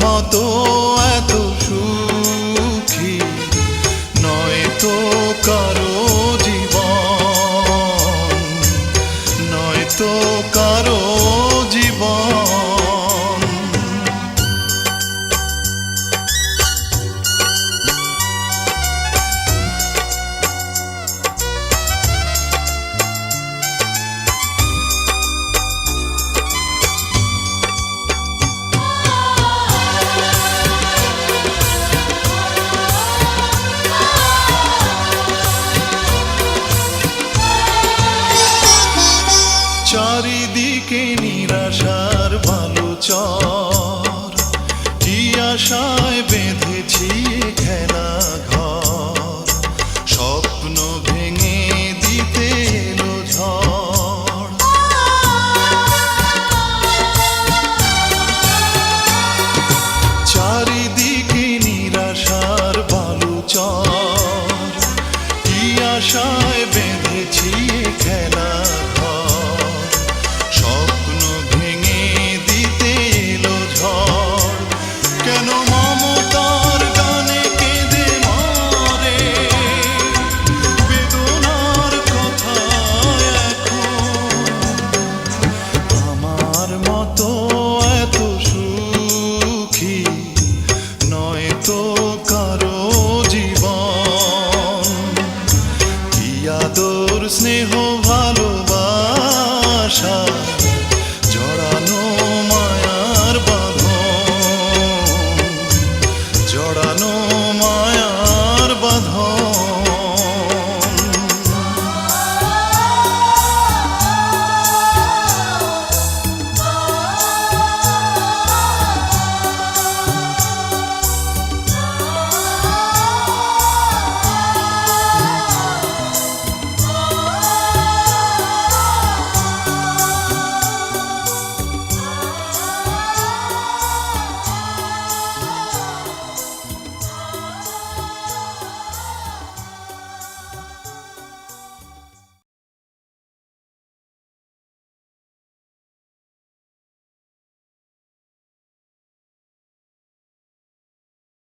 মতো চারিদিকে নিরাশার ভালো চর কি আশায় বেঁধেছি ঘের